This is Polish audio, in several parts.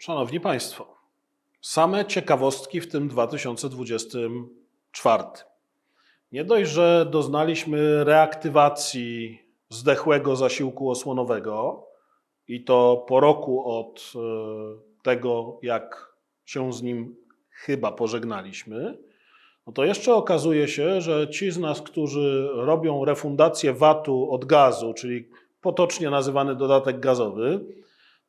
Szanowni Państwo, same ciekawostki w tym 2024. Nie dość, że doznaliśmy reaktywacji zdechłego zasiłku osłonowego i to po roku od e, tego, jak się z nim chyba pożegnaliśmy, no to jeszcze okazuje się, że ci z nas, którzy robią refundację VAT-u od gazu, czyli potocznie nazywany dodatek gazowy,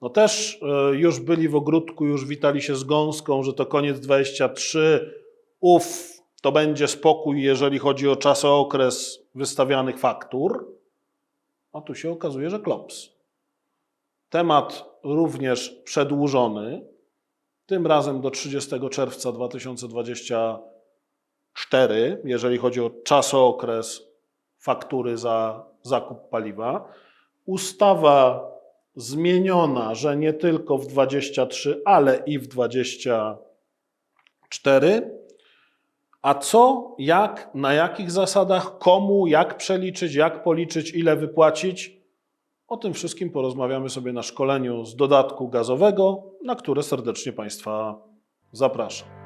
no też e, już byli w ogródku, już witali się z gąską, że to koniec 23. Uf, to będzie spokój, jeżeli chodzi o czasookres wystawianych faktur. A tu się okazuje, że klops. Temat również przedłużony, tym razem do 30 czerwca 2024, jeżeli chodzi o czasookres faktury za zakup paliwa. Ustawa zmieniona, że nie tylko w 23, ale i w 24. A co, jak, na jakich zasadach, komu, jak przeliczyć, jak policzyć, ile wypłacić? O tym wszystkim porozmawiamy sobie na szkoleniu z dodatku gazowego, na które serdecznie Państwa zapraszam.